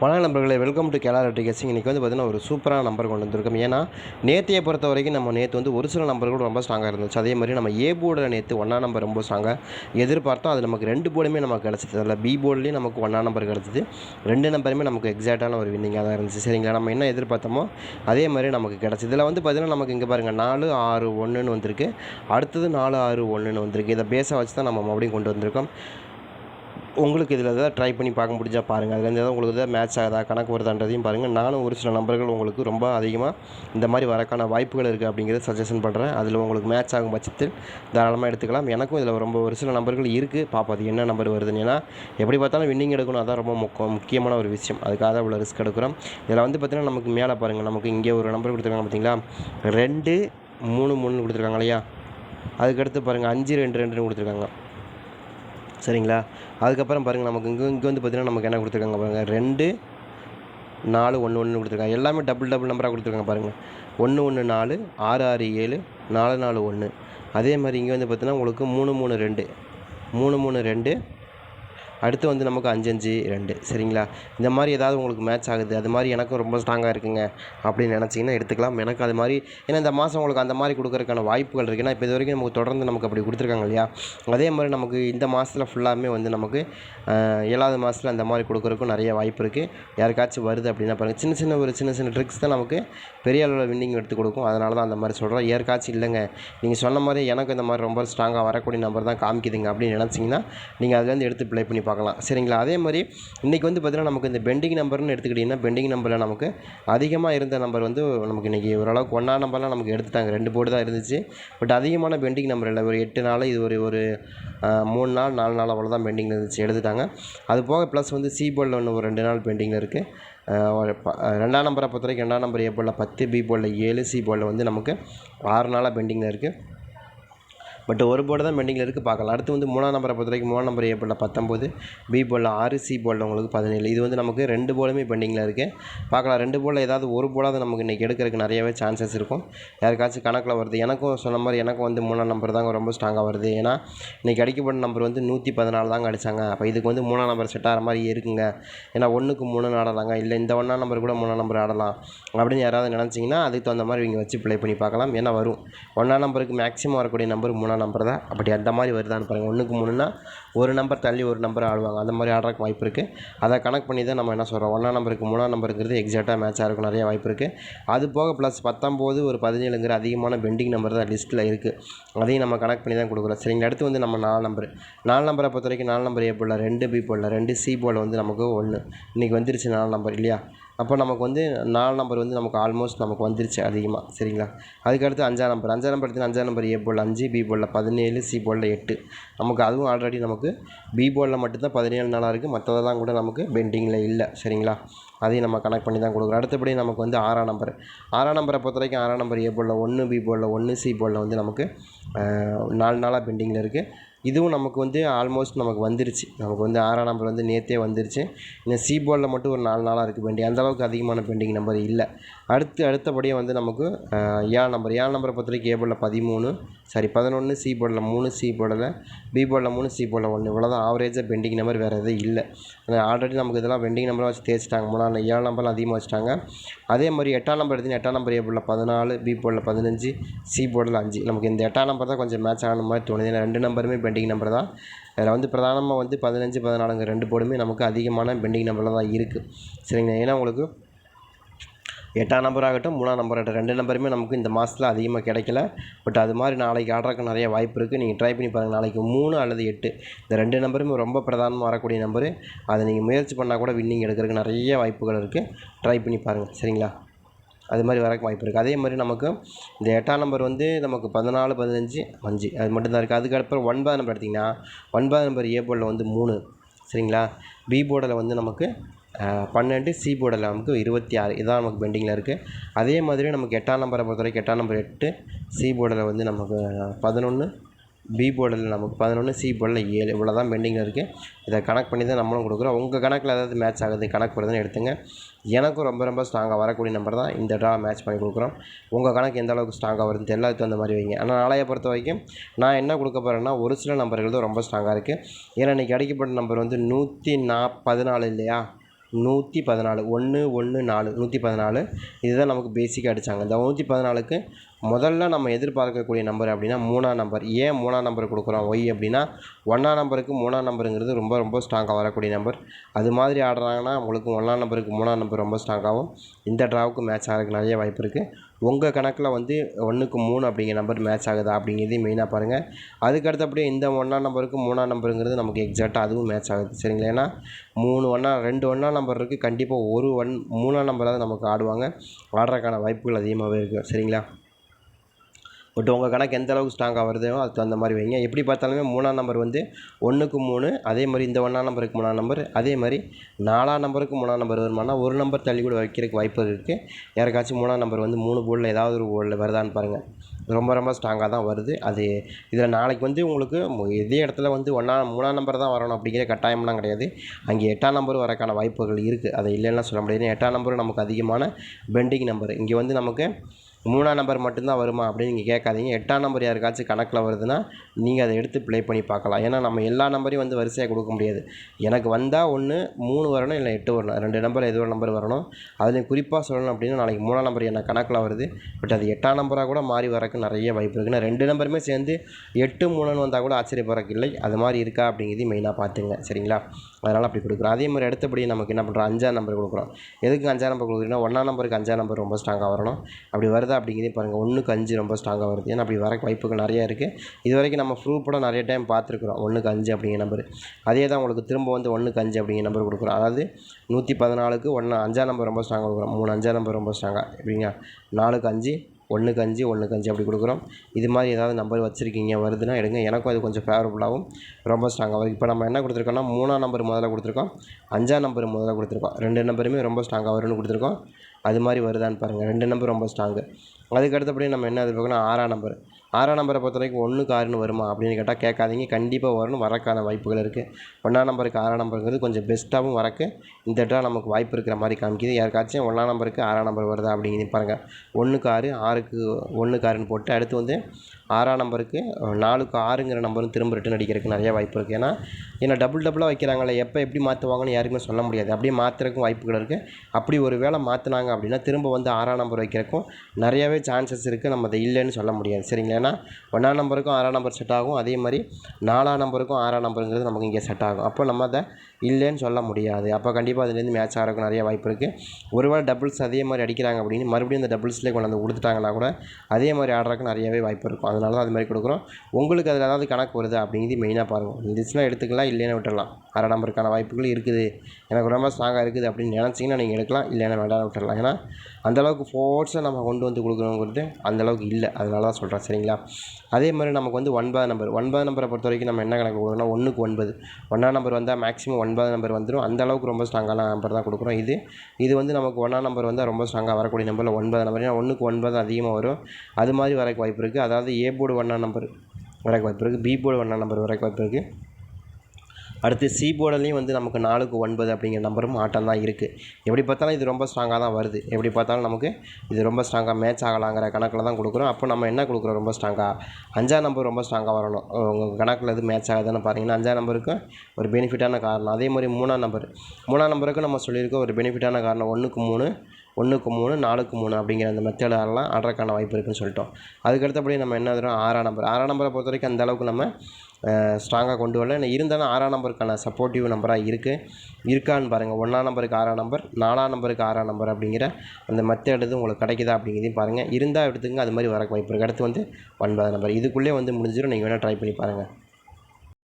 வணக்க நண்பர்களே welcome to கேலார் guessing இன்றைக்கி வந்து பார்த்திங்கன்னா ஒரு சூப்பரான நம்பர் கொண்டு வந்திருக்கோம். ஏன்னா நேற்றையை பொறுத்த வரைக்கும் நம்ம நேற்று வந்து ஒரு சில நம்பர்கள் ரொம்ப ஸ்ட்ராங்காக இருந்துச்சு. அதே மாதிரி நம்ம ஏ போர்டில் நேற்று ஒன்றா நம்பர் ரொம்ப ஸ்ட்ராங்காக எதிர்பார்த்தோம். அது நமக்கு ரெண்டு போர்டுமே நமக்கு கிடச்சிது. அதில் பி போர்டுலேயும் நமக்கு ஒன்றா நம்பர் கிடச்சிது. ரெண்டு நம்பருமே நமக்கு எக்ஸாக்டான ஒரு வின்னிங்காக தான் இருந்துச்சு. சரிங்களா? நம்ம என்ன எதிர்பார்த்தோமோ அதே மாதிரி நமக்கு கிடச்சிது. இதில் வந்து பார்த்திங்கன்னா நமக்கு இங்கே பாருங்கள் நாலு ஆறு ஒன்றுன்னு வந்திருக்கு. அடுத்தது நாலு ஆறு ஒன்றுன்னு வந்திருக்கு. இதை பேஸை வச்சு தான் நம்ம மறுபடியும் கொண்டு வந்திருக்கோம். உங்களுக்கு இதில் எதாவது ட்ரை பண்ணி பார்க்க முடிஞ்சா பாருங்கள் அதுலேருந்து எதாவது உங்களுக்கு எதாவது மேட்ச் ஆகுதா கணக்கு வருதான்றதையும் பாருங்கள் நானும் ஒரு சில நம்பர்கள் உங்களுக்கு ரொம்ப அதிகமாக இந்த மாதிரி வரக்கான வாய்ப்புகள் இருக்குது அப்படிங்கிறத சஜஷன் பண்ணுறேன் அதில் உங்களுக்கு மேட்ச் ஆகும் பட்சத்தில் தாராளமாக எடுத்துக்கலாம். எனக்கும் இதில் ரொம்ப ஒரு சில நம்பர்கள் இருக்குது பார்ப்போம் அது என்ன நம்பர் வருதுன்னு. ஏன்னா எப்படி பார்த்தாலும் வின்னிங் எடுக்கணும். அதான் ரொம்ப முக்க முக்கியமான ஒரு விஷயம். அதுக்காக தான் இவ்வளோ ரிஸ்க் எடுக்கிறோம். இதில் வந்து பார்த்திங்கன்னா நமக்கு மேலே பாருங்கள் நமக்கு இங்கே ஒரு நம்பர் கொடுத்துருக்காங்க பார்த்தீங்களா ரெண்டு மூணு மூணுன்னு கொடுத்துருக்காங்க இல்லையா? அதுக்கடுத்து பாருங்கள் அஞ்சு ரெண்டு ரெண்டுன்னு கொடுத்துருக்காங்க. சரிங்களா? அதுக்கப்புறம் பாருங்கள் நமக்கு இங்கே இங்கே வந்து பார்த்திங்கன்னா நமக்கு என்ன கொடுத்துருக்காங்க பாருங்கள் ரெண்டு நாலு ஒன்று ஒன்று கொடுத்துருக்காங்க. எல்லாமே டபுள் டபுள் நம்பராக கொடுத்துருக்காங்க பாருங்கள் ஒன்று ஒன்று நாலு ஆறு ஆறு ஏழு நாலு நாலு ஒன்று அதே மாதிரி இங்கே வந்து பார்த்தீங்கன்னா உங்களுக்கு மூணு மூணு ரெண்டு. மூணு மூணு ரெண்டு அடுத்து வந்து நமக்கு அஞ்சு அஞ்சு ரெண்டு சரிங்களா? இந்த மாதிரி ஏதாவது உங்களுக்கு மேட்ச் ஆகுது. அது மாதிரி எனக்கும் ரொம்ப ஸ்ட்ராங்காக இருக்குங்க. அப்படின்னு நினச்சிங்கன்னா எடுத்துக்கலாம். எனக்கு அது மாதிரி ஏன்னா இந்த மாதம் உங்களுக்கு அந்த மாதிரி கொடுக்குறதுக்கான வாய்ப்புகள் இருக்குது ஏன்னா இப்போ இது வரைக்கும் நமக்கு தொடர்ந்து நமக்கு அப்படி கொடுத்துருக்காங்க இல்லையா? அதே மாதிரி நமக்கு இந்த மாதத்தில் ஃபுல்லாமே வந்து நமக்கு ஏழாவது மாதத்தில் அந்த மாதிரி கொடுக்குறதுக்கும் நிறைய வாய்ப்பு இருக்குது யாருக்காச்சும் வருது அப்படின்னா பாருங்கள் சின்ன சின்ன ஒரு சின்ன சின்ன ட்ரிக்ஸ் தான் நமக்கு பெரிய அளவில் வின்னிங் எடுத்து கொடுக்கும். அதனால தான் அந்த மாதிரி சொல்கிறோம் ஏற்காச்சும் இல்லைங்க. நீங்கள் சொன்ன மாதிரி எனக்கு இந்த மாதிரி ரொம்ப ஸ்ட்ராங்காக வரக்கூடிய நம்பர் தான் காமிக்குதுங்க. அப்படின்னு நினச்சிங்கன்னா நீங்கள் அதுலேருந்து எடுத்து ப்ளே பண்ணி பார்க்கலாம். சரிங்களா? அதே மாதிரி இன்றைக்கி வந்து பார்த்திங்கன்னா நமக்கு இந்த பெண்டிங் நம்பர்னு எடுத்துக்கிட்டிங்கன்னா பெண்டிங் நம்பரில் நமக்கு அதிகமாக இருந்த நம்பர் வந்து நமக்கு இன்றைக்கி ஓரளவுக்கு ஒன்றா நம்பர்லாம் நமக்கு எடுத்துட்டாங்க. ரெண்டு போர்டு தான் இருந்துச்சு. பட் அதிகமான பெண்டிங் நம்பர் இல்லை ஒரு எட்டு நாள் இது ஒரு ஒரு மூணு நாள் நாலு நாள் அவ்வளோ தான் பெண்டிங் இருந்துச்சு எடுத்துட்டாங்க. அது போக ப்ளஸ் வந்து சி போர்டில் ஒன்று ஒரு ரெண்டு நாள் பெண்டிங்கில் இருக்குது ரெண்டாம் நம்பரை பொறுத்த வரைக்கும் ரெண்டாம் நம்பர் ஏ போர்டில் பத்து பி போர்டில் ஏழு சி போர்டில் வந்து நமக்கு ஆறு நாளாக பெண்டிங்கில் இருக்குது பட் ஒரு போர்டு தான் பெண்டிங்கில் இருக்குது. பார்க்கலாம். அடுத்து வந்து மூணாம் நம்பரை பொறுத்த வரைக்கும் மூணாம் நம்பர் ஏ போர்டில் பத்தொம்போது பி போர்டில் ஆறு சி போர்டில் உங்களுக்கு பதினேழு. இது வந்து நமக்கு ரெண்டு போலுமே பெண்டிங்கில் இருக்குது. பார்க்கலாம். ரெண்டு போர்டில் ஏதாவது ஒரு போலாவது நமக்கு இன்றைக்கி எடுக்கிறதுக்கு நிறையவே சான்சஸ் இருக்கும். யாருக்காச்சும் கணக்கில் வருது. எனக்கும் சொன்ன மாதிரி எனக்கும் வந்து மூணாம் நம்பர் தாங்க ரொம்ப ஸ்ட்ராங்காக வருது. ஏன்னா இன்றைக்கி அடிக்கப்பட்ட நம்பர் வந்து நூற்றி பதினாலு தாங்க அடித்தாங்க அப்போ இதுக்கு வந்து மூணாம் நம்பர் செட் ஆகிற மாதிரி இருக்குங்க. ஏன்னா ஒன்றுக்கு மூணு ஆடலாங்க. இல்லை இந்த ஒன்றாம் நம்பர் கூட மூணாம் நம்பர் ஆடலாம் அப்படின்னு யாராவது நினச்சிங்கன்னா அதுக்கு தகுந்த மாதிரி இங்கே வச்சு ப்ளே பண்ணி பார்க்கலாம். ஏன்னா வரும். ஒன்றாம் நம்பருக்கு மேக்ஸிமம் வரக்கூடிய நம்பர் மூணாம் நம்பர் தான் அப்படி அந்த மாதிரி வருதான்னு பாருங்கள் ஒன்றுக்கு மூணுன்னா ஒரு நம்பர் தள்ளி ஒரு நம்பர் ஆடுவாங்க. அந்த மாதிரி ஆடுறதுக்கு வாய்ப்பு இருக்குது அதை கணக்கு பண்ணி தான் நம்ம என்ன சொல்கிறோம் ஒன்றாம் நம்பருக்கு மூணாம் நம்பருங்கிறது எக்ஸாக்டாக மேட்ச் இருக்கும். நிறைய வாய்ப்பு இருக்குது அது போக ப்ளஸ் பத்தொம்போது ஒரு பதினேழுங்கிற அதிகமான பெண்டிங் நம்பர் தான் லிஸ்ட்டில் இருக்குது அதையும் நம்ம கணக்கு பண்ணி தான் கொடுக்குறோம். சரிங்க அடுத்து வந்து நம்ம நாலு நம்பர் நாலு நம்பரை பொறுத்த வரைக்கும் நாலு நம்பர் ஏ போடல ரெண்டு பி போடல ரெண்டு சி போல் வந்து நமக்கு ஒன்று இன்றைக்கி வந்துருச்சு நாலு நம்பர் இல்லையா? அப்போ நமக்கு வந்து நாலு நம்பர் வந்து நமக்கு ஆல்மோஸ்ட் நமக்கு வந்துருச்சு அதிகமாக சரிங்களா? அதுக்கடுத்து அஞ்சாம் நம்பர் அஞ்சாம் நம்பர் எடுத்து அஞ்சாம் நம்பர் ஏ போல் அஞ்சு பி போலில் பதினேழு சி போலில் எட்டு. நமக்கு அதுவும் ஆல்ரெடி நமக்கு பி போலில் மட்டும்தான் பதினேழு நாளாக இருக்குது மற்றதெல்லாம் கூட நமக்கு பெண்டிங்கில் இல்லை சரிங்களா? அதையும் நம்ம கனெக்ட் பண்ணி தான் கொடுக்குறோம். அடுத்தபடி நமக்கு வந்து ஆறாம் நம்பர் ஆறாம் நம்பரை பொறுத்த வரைக்கும் ஆறாம் நம்பர் ஏ போலில் ஒன்று பி போலில் ஒன்று சி போலில் வந்து நமக்கு நாலு நாளாக பெண்டிங்கில் இருக்குது இதுவும் நமக்கு வந்து ஆல்மோஸ்ட் நமக்கு வந்துருச்சு. நமக்கு வந்து ஆறாம் நம்பர் வந்து நேற்றே வந்துருச்சு. இந்த சி போர்டில் மட்டும் ஒரு நாலு நாளாக இருக்குது பெண்டிங் அந்தளவுக்கு அதிகமான பெண்டிங் நம்பர் இல்லை. அடுத்து அடுத்தபடியாக வந்து நமக்கு ஏழு நம்பர் ஏழு நம்பரை பொறுத்த வரைக்கும் ஏ போர்டில் பதிமூணு சாரி பதினொன்று சி போர்டில் மூணு சி போர்டில் பி போர்டில் மூணு சி போர்டில் ஒன்று இவ்வளோ தான் ஆவரேஜாக பெண்டிங் நம்பர் வேறு எதுவும் இல்லை. ஆல்ரெடி நமக்கு இதெல்லாம் பெண்டிங் நம்பராக வச்சு தேய்ச்சிட்டாங்க. மூணாம் ஏழு நம்பர்லாம் அதிகமாக வச்சுட்டாங்க. அதே மாதிரி எட்டாம் நம்பர் எடுத்தீங்கன்னா எட்டாம் நம்பர் ஏ போர்டில் பதினாலு பி போர்டில் பதினஞ்சு சி போர்டில் அஞ்சு. நமக்கு இந்த எட்டாம் நம்பர் தான் கொஞ்சம் மேட்ச் ஆன மாதிரி தோணுது. ஏன்னா ரெண்டு நம்பருமே பெண்டிங் பெண்டிங் நம்பர் தான். அதில் வந்து பிரதானமாக வந்து பதினஞ்சு பதினாலுங்க ரெண்டு போர்டுமே நமக்கு அதிகமான பெண்டிங் நம்பரில் தான் இருக்குது சரிங்களா? ஏன்னா உங்களுக்கு எட்டாம் நம்பர் ஆகட்டும் மூணாம் நம்பர் ஆகட்டும் ரெண்டு நம்பருமே நமக்கு இந்த மாதத்தில் அதிகமாக கிடைக்கல. பட் அது மாதிரி நாளைக்கு ஆடுறதுக்கு நிறைய வாய்ப்பு இருக்குது நீங்கள் ட்ரை பண்ணி பாருங்கள் நாளைக்கு மூணு அல்லது எட்டு. இந்த ரெண்டு நம்பருமே ரொம்ப பிரதானமாக வரக்கூடிய நம்பரு. அதை நீங்கள் முயற்சி பண்ணால் கூட வின்னிங் எடுக்கிறதுக்கு நிறைய வாய்ப்புகள் இருக்குது ட்ரை பண்ணி பாருங்கள் சரிங்களா? அது மாதிரி வரக்கு வாய்ப்பு இருக்குது அதே மாதிரி நமக்கு இந்த எட்டாம் நம்பர் வந்து நமக்கு பதினாலு பதினஞ்சு அஞ்சு. அது மட்டும்தான் இருக்குது அதுக்கப்புறம் ஒன்பதாம் நம்பர் எடுத்திங்கன்னா ஒன்பதாம் நம்பர் ஏ போர்டில் வந்து மூணு. சரிங்களா? பி போர்டில் வந்து நமக்கு பன்னெண்டு சி போர்டில் நமக்கு இருபத்தி ஆறு. இதான் நமக்கு பெண்டிங்கில் இருக்குது அதே மாதிரி நமக்கு எட்டாம் நம்பரை பொறுத்த வரைக்கும் எட்டாம் நம்பர் எட்டு சி போர்டில் வந்து நமக்கு பதினொன்று பி போர்டில் நமக்கு பதினொன்று சி போர்டில் ஏழு. இவ்வளோ தான் பெண்டிங்கில் இருக்குது இதை கணக்கு பண்ணி தான் நம்மளும் கொடுக்குறோம். உங்கள் கணக்கில் ஏதாவது மேட்ச் ஆகுது கணக்கு வருதுன்னு எடுத்துங்க. எனக்கும் ரொம்ப ரொம்ப ஸ்ட்ராங்காக வரக்கூடிய நம்பர் தான் இந்த ட்ரா மேட்ச் பண்ணி கொடுக்குறோம். உங்கள் கணக்கு எந்த அளவுக்கு ஸ்ட்ராங்காக வருது எல்லாத்துக்கும் அந்த தகுந்த மாதிரி வைங்க. ஆனால் நாளைய பொறுத்த வரைக்கும் நான் என்ன கொடுக்க போகிறேன்னா ஒரு சில நம்பர்கள் தான் ரொம்ப ஸ்ட்ராங்காக இருக்குது ஏன்னா இன்றைக்கி அடிக்கப்பட்ட நம்பர் வந்து நூற்றி நா பதினாலு இல்லையா? நூற்றி பதினாலு. ஒன்று ஒன்று நாலு. நூற்றி பதினாலு. இதுதான் நமக்கு பேசிக்காக அடித்தாங்க இந்த நூற்றி பதினாலுக்கு முதல்ல நம்ம எதிர்பார்க்கக்கூடிய நம்பர் அப்படின்னா மூணாம் நம்பர். ஏன் மூணாம் நம்பர் கொடுக்குறோம்? ஒய் அப்படின்னா ஒன்றாம் நம்பருக்கு மூணாம் நம்பருங்கிறது ரொம்ப ரொம்ப ஸ்ட்ராங்காக வரக்கூடிய நம்பர். அது மாதிரி ஆடுறாங்கன்னா உங்களுக்கு ஒன்றாம் நம்பருக்கு மூணாம் நம்பர் ரொம்ப ஸ்ட்ராங்காகவும் இந்த ட்ராவுக்கு மேட்ச் ஆகிறதுக்கு நிறைய வாய்ப்பு இருக்குது உங்கள் கணக்கில் வந்து ஒன்றுக்கு மூணு அப்படிங்கிற நம்பர் மேட்ச் ஆகுதா அப்படிங்கிறதையும் மெயினாக பாருங்கள் அதுக்கு அடுத்தபடியே இந்த ஒன்றாம் நம்பருக்கு மூணாம் நம்பருங்கிறது நமக்கு எக்ஸாக்டாக அதுவும் மேட்ச் ஆகுது. சரிங்களா? ஏன்னா மூணு ஒன்றா ரெண்டு ஒன்றாம் நம்பர் இருக்குது கண்டிப்பாக ஒரு ஒன் மூணாம் நம்பராவது நமக்கு ஆடுவாங்க. ஆடுறதுக்கான வாய்ப்புகள் அதிகமாகவே இருக்குது சரிங்களா? பட் உங்கள் கணக்கு எந்த அளவுக்கு ஸ்ட்ராங்காக வருதோ அதுக்கு தகுந்த மாதிரி வைங்க. எப்படி பார்த்தாலுமே மூணாம் நம்பர் வந்து ஒன்றுக்கு மூணு அதே மாதிரி இந்த ஒன்றாம் நம்பருக்கு மூணாம் நம்பர் அதே மாதிரி நாலாம் நம்பருக்கு மூணாம் நம்பர் வருமானா ஒரு நம்பர் தள்ளி கூட வைக்கிறதுக்கு வாய்ப்பு இருக்குது யாருக்காச்சும் மூணாம் நம்பர் வந்து மூணு போர்டில் ஏதாவது ஒரு போர்டில் வருதான்னு பாருங்கள் ரொம்ப ரொம்ப ஸ்ட்ராங்காக தான் வருது. அது இதில் நாளைக்கு வந்து உங்களுக்கு இதே இடத்துல வந்து ஒன்றா மூணாம் நம்பர் தான் வரணும் அப்படிங்கிற கட்டாயம்லாம் கிடையாது. அங்கே எட்டாம் நம்பர் வரக்கான வாய்ப்புகள் இருக்குது அதை இல்லைன்னா சொல்ல முடியாது. எட்டாம் நம்பரும் நமக்கு அதிகமான பெண்டிங் நம்பர் இங்கே வந்து நமக்கு மூணாம் நம்பர் மட்டும்தான் வருமா அப்படின்னு நீங்கள் கேட்காதீங்க. எட்டாம் நம்பர் யாருக்காச்சும் கணக்கில் வருதுன்னா நீங்கள் அதை எடுத்து ப்ளே பண்ணி பார்க்கலாம். ஏன்னா நம்ம எல்லா நம்பரையும் வந்து வரிசையாக கொடுக்க முடியாது. எனக்கு வந்தால் ஒன்று மூணு வரணும் இல்லை எட்டு வரணும். ரெண்டு நம்பர் ஏதோ ஒரு நம்பர் வரணும். அதுலேயும் குறிப்பாக சொல்லணும் அப்படின்னா நாளைக்கு மூணாம் நம்பர் என்ன கணக்கில் வருது. பட் அது எட்டாம் நம்பராக கூட மாறி வரக்கு நிறைய வாய்ப்பு இருக்குது நான் ரெண்டு நம்பருமே சேர்ந்து எட்டு மூணுன்னு வந்தால் கூட ஆச்சரியப்படுறக்கு இல்லை. அது மாதிரி இருக்கா அப்படிங்கிறது மெயினாக பார்த்துங்க. சரிங்களா? அதனால் அப்படி கொடுக்குறோம். அதே மாதிரி அடுத்தபடி நமக்கு என்ன பண்ணுறோம் அஞ்சாம் நம்பர் கொடுக்குறோம். எதுக்கு அஞ்சாம் நம்பர் கொடுக்குறீங்கன்னா ஒன்றாம் நம்பருக்கு அஞ்சாம் நம்பர் ரொம்ப ஸ்ட்ராங்காக வரணும். அப்படி வருதா அப்படிங்கிறதே பாருங்கள் ஒன்றுக்கு அஞ்சு ரொம்ப ஸ்ட்ராங்காக வருது. ஏன்னா அப்படி வர வாய்ப்புகள் நிறையா இருக்குது இது வரைக்கும் நம்ம ப்ரூஃபோட நிறைய டைம் பார்த்துருக்குறோம். ஒன்றுக்கு அஞ்சு அப்படிங்கிற நம்பர் அதே தான் உங்களுக்கு திரும்ப வந்து ஒன்றுக்கு அஞ்சு அப்படிங்கிற நம்பர் கொடுக்குறோம். அதாவது நூற்றி பதினாலுக்கு ஒன்று அஞ்சாம் நம்பர் ரொம்ப ஸ்ட்ராங்காக கொடுக்குறோம். மூணு அஞ்சாம் நம்பர் ரொம்ப ஸ்ட்ராங்காக எப்படிங்க? நாலுக்கு அஞ்சு ஒன்றுக்கு அஞ்சு ஒன்றுக்கு அஞ்சு அப்படி கொடுக்குறோம். இது மாதிரி ஏதாவது நம்பர் வச்சுருக்கீங்க வருதுன்னா எடுங்க. எனக்கும் அது கொஞ்சம் ஃபேவரபுளாகவும் ரொம்ப ஸ்ட்ராங்காக வரும். இப்போ நம்ம என்ன கொடுத்துருக்கோம்னா மூணாம் நம்பர் முதல்ல கொடுத்துருக்கோம். அஞ்சாம் நம்பர் முதல்ல கொடுத்துருக்கோம். ரெண்டு நம்பருமே ரொம்ப ஸ்ட்ராங்காக வரும்னு கொடுத்துருக்கோம். அது மாதிரி வருதான்னு பாருங்கள் ரெண்டு நம்பர் ரொம்ப ஸ்ட்ராங்கு அதுக்கு அடுத்தபடி நம்ம என்ன எதிர்பார்க்கணும் ஆறாம் நம்பர் ஆறாம் நம்பரை பொறுத்த வரைக்கும் ஒன்றுக்கு ஆறுன்னு வருமா அப்படின்னு கேட்டால் கேட்காதீங்க. கண்டிப்பாக வரணும். வரக்கான வாய்ப்புகள் இருக்குது ஒன்றாம் நம்பருக்கு ஆறாம் நம்பருங்கிறது கொஞ்சம் பெஸ்ட்டாகவும் வரக்கு. இந்த இடத்துல நமக்கு வாய்ப்பு இருக்கிற மாதிரி காமிக்குது. யாருக்காச்சும் ஒன்றாம் நம்பருக்கு ஆறாம் நம்பர் வருதா அப்படிங்கிறது பாருங்கள் ஒன்றுக்கு ஆறு ஆறுக்கு ஒன்றுக்கு ஆறுன்னு போட்டு அடுத்து வந்து ஆறாம் நம்பருக்கு நாலுக்கு ஆறுங்கிற நம்பரும் திரும்ப ரிட்டன் அடிக்கிறதுக்கு நிறைய வாய்ப்பு இருக்குது ஏன்னா ஏன்னா டபுள் டபுளாக வைக்கிறாங்களே எப்போ எப்படி மாற்றுவாங்கன்னு யாருக்குமே சொல்ல முடியாது. அப்படியே மாற்றுறதுக்கும் வாய்ப்புகள் இருக்குது அப்படி ஒரு வேளை மாற்றினாங்க அப்படின்னா திரும்ப வந்து ஆறாம் நம்பர் வைக்கிறதுக்கும் நிறையாவே சான்சஸ் இருக்குது நம்ம அதை இல்லைன்னு சொல்ல முடியாது. சரிங்களா? ஏன்னா ஒன்றாம் நம்பருக்கும் ஆறாம் நம்பர் செட் ஆகும். அதே மாதிரி நாலாம் நம்பருக்கும் ஆறாம் நம்பருங்கிறது நமக்கு இங்கே செட் ஆகும். அப்போ நம்ம அதை இல்லைன்னு சொல்ல முடியாது. அப்போ கண்டிப்பாக அதுலேருந்து மேட்ச் ஆகிறதுக்கு நிறைய வாய்ப்பு இருக்குது ஒருவேளை டபுள்ஸ் அதே மாதிரி அடிக்கிறாங்க அப்படின்னு மறுபடியும் இந்த டபுள்ஸ்லேயே கொண்டு வந்து கொடுத்துட்டாங்கன்னா கூட அதே மாதிரி ஆடுறதுக்கு நிறையவே வாய்ப்பு இருக்கும். அதனால தான் அது மாதிரி கொடுக்குறோம். உங்களுக்கு அதில் ஏதாவது கணக்கு வருது அப்படிங்கிறது மெயினாக பாருங்கள் இருந்துச்சுன்னா எடுத்துக்கலாம் இல்லைன்னு விட்டுடலாம் அரை நம்பருக்கான வாய்ப்புகள் இருக்குது. எனக்கு ரொம்ப ஸ்ட்ராங்காக இருக்குது அப்படின்னு நினச்சிங்கன்னா நீங்கள் எடுக்கலாம் இல்லைன்னா வேண்டாம் விட்டுடலாம் ஏன்னா அந்தளவுக்கு ஃபோர்ஸை நம்ம கொண்டு வந்து கொடுக்குறோங்கிறது அந்தளவுக்கு இல்லை. அதனால தான் சொல்கிறேன் சரிங்களா? அதே மாதிரி நமக்கு வந்து ஒன்பது நம்பர் ஒன்பது நம்பரை பொறுத்த வரைக்கும் நம்ம என்ன கணக்கு கொடுக்குறோம்னா ஒன்றுக்கு ஒன்பது. ஒன்றாம் நம்பர் வந்தால் மேக்ஸிமம் ஒன்பது நம்பர் வந்துடும் அந்த அளவுக்கு ரொம்ப ஸ்ட்ராங்கான நம்பர் தான் கொடுக்குறோம். இது இது வந்து நமக்கு ஒன்றாம் நம்பர் வந்தால் ரொம்ப ஸ்ட்ராங்காக வரக்கூடிய நம்பரில் ஒன்பது நம்பர் ஏன்னா ஒன்றுக்கு ஒன்பது அதிகமாக வரும். அது மாதிரி வரக்கு வாய்ப்பு இருக்குது அதாவது ஏ போர்டு ஒன்றாம் நம்பர் வரக்கு வாய்ப்பு இருக்குது பி போர்டு ஒன்றாம் நம்பர் வரக்கு வாய்ப்பு இருக்குது அடுத்து சி போர்டுலேயும் வந்து நமக்கு நாலுக்கு ஒன்பது அப்படிங்கிற நம்பரும் ஆட்டம் தான் இருக்குது எப்படி பார்த்தாலும் இது ரொம்ப ஸ்ட்ராங்காக தான் வருது. எப்படி பார்த்தாலும் நமக்கு இது ரொம்ப ஸ்ட்ராங்காக மேட்ச் ஆகலாங்கிற கணக்கில் தான் கொடுக்குறோம். அப்போ நம்ம என்ன கொடுக்குறோம்? ரொம்ப ஸ்ட்ராங்காக அஞ்சாம் நம்பர் ரொம்ப ஸ்ட்ராங்காக வரணும். உங்கள் கணக்கில் எது மேட்ச் ஆகுதுன்னு பார்த்தீங்கன்னா அஞ்சாம் நம்பருக்கு ஒரு பெனிஃபிட்டான காரணம். அதே மாதிரி மூணாம் நம்பர் மூணாம் நம்பருக்கு நம்ம சொல்லியிருக்கோம் ஒரு பெனிஃபிட்டான காரணம் ஒன்றுக்கு மூணு ஒன்றுக்கு மூணு நாலுக்கு மூணு அப்படிங்கிற அந்த மெத்தடெல்லாம் ஆடுறதுக்கான வாய்ப்பு இருக்குதுன்னு சொல்லிட்டோம். அதுக்கடுத்தபடி நம்ம என்ன தரோம் ஆறாம் நம்பர் ஆறாம் நம்பரை பொறுத்த வரைக்கும் அந்தளவுக்கு நம்ம ஸ்ட்ராங்காக கொண்டு வரல. ஏன்னா இருந்தாலும் ஆறாம் நம்பருக்கான சப்போர்ட்டிவ் நம்பராக இருக்குது இருக்கான்னு பாருங்கள் ஒன்றாம் நம்பருக்கு ஆறாம் நம்பர் நாலாம் நம்பருக்கு ஆறாம் நம்பர் அப்படிங்கிற அந்த மெத்தட் உங்களுக்கு கிடைக்குதா அப்படிங்கிறதையும் பாருங்கள் இருந்தால் எடுத்துங்க அது மாதிரி வரக்கு வாய்ப்பு இருக்குது அடுத்து வந்து ஒன்பதாம் நம்பர் இதுக்குள்ளே வந்து முடிஞ்சிடும். நீங்கள் வேணால் ட்ரை பண்ணி பாருங்கள்